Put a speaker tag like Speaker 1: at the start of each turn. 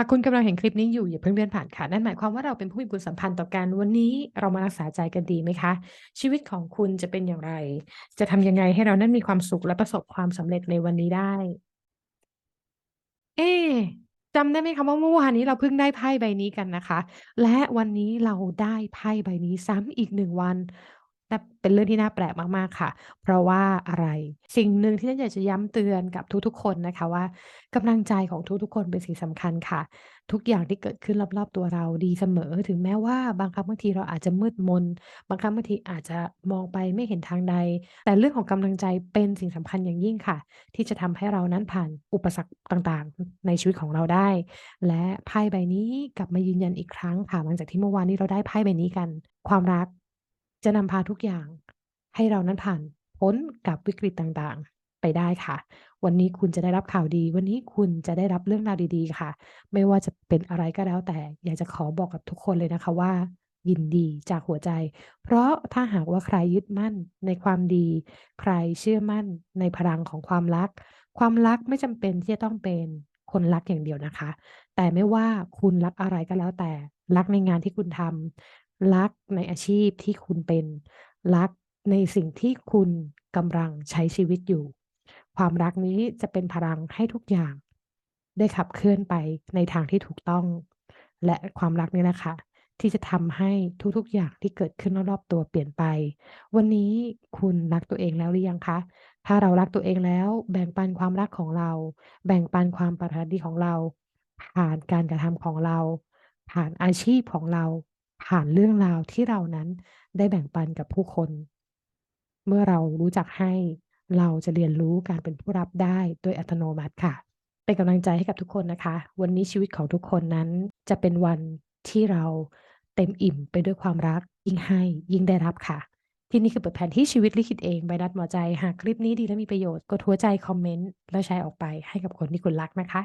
Speaker 1: ากคุณกำลังเห็นคลิปนี้อยู่อย่าเพิ่งเลื่อนผ่านค่ะ นั่นหมายความว่าเราเป็นผู้มีบุญสัมพันธ์ต่อกันวันนี้เรามารักษาใจกันดีไหมคะ ชีวิตของคุณจะเป็นอย่างไร จะทำยังไงให้เรานั้นมีความสุขและประสบความสำเร็จในวันนี้ได้ เอ๊จำได้ไหมคะว่าเมื่อวานนี้เราเพิ่งได้ไพ่ใบนี้กันนะคะ และวันนี้เราได้ไพ่ใบนี้ซ้ำอีกหนึ่งวัน แต่เป็นเรื่องที่น่าแปลกมากๆค่ะ เพราะว่าอะไร สิ่งหนึ่งที่ฉันอยากจะย้ำเตือนกับทุกๆคนนะคะว่ากำลังใจของทุกๆคนเป็นสิ่งสำคัญค่ะ ทุกอย่างที่เกิดขึ้นรอบๆตัวเราดีเสมอ ถึงแม้ว่าบางครั้งบางทีเราอาจจะมืดมน บางครั้งบางทีอาจจะมองไปไม่เห็นทางใด แต่เรื่องของกำลังใจเป็นสิ่งสำคัญอย่างยิ่งค่ะ ที่จะทำให้เรานั้นผ่านอุปสรรคต่างๆ ในชีวิตของเราได้ และไพ่ใบนี้กลับมายืนยันอีกครั้งค่ะหลังจากที่เมื่อวานนี้เราได้ไพ่ใบนี้กัน ความรัก จะนำพาทุกอย่างให้เรานั้นผ่านพ้นกับวิกฤตต่างๆ ไปได้ค่ะ วันนี้คุณจะได้รับข่าวดี วันนี้คุณจะได้รับเรื่องราวดีๆ ค่ะ ไม่ว่าจะเป็นอะไรก็แล้วแต่ อยากจะขอบอกกับทุกคนเลยนะคะว่า ยินดีจากหัวใจ เพราะถ้าหากว่าใครยึดมั่นในความดี ใครเชื่อมั่นในพลังของความรัก ความรักไม่จำเป็นที่จะต้องเป็นคนรักอย่างเดียวนะคะ แต่ไม่ว่าคุณรักอะไรก็แล้วแต่ รักในงานที่คุณทำ รักในอาชีพที่คุณเป็นรักในสิ่งที่คุณกำลังใช้ชีวิตอยู่ ความรักนี้จะเป็นพลังให้ทุกอย่าง ได้ขับเคลื่อนไปในทางที่ถูกต้อง และความรักนี่แหละค่ะที่จะทำให้ทุกๆอย่างที่เกิดขึ้นรอบๆตัวเปลี่ยนไป วันนี้คุณรักตัวเองแล้วหรือยังคะ ถ้าเรารักตัวเองแล้ว แบ่งปันความรักของเรา แบ่งปันความปรารถนาดีของเรา ผ่านการกระทำของเรา ผ่านอาชีพของเรา ผ่านเรื่องราวที่เรานั้นได้แบ่งปันกับผู้คน เมื่อเรารู้จักให้เราจะเรียนรู้การเป็นผู้รับได้โดยอัตโนมัติค่ะ เป็นกำลังใจให้กับทุกคนนะคะ วันนี้ชีวิตของทุกคนนั้น จะเป็นวันที่เราเต็มอิ่มไปด้วยความรัก ยิ่งให้ยิ่งได้รับค่ะ ที่นี่คือเปิดแผนที่ชีวิตลิขิตเองใบนัดหมอใจ หากคลิปนี้ดีและมีประโยชน์กดหัวใจคอมเมนต์แล้วแชร์ออกไปให้กับคนที่คุณรักนะคะ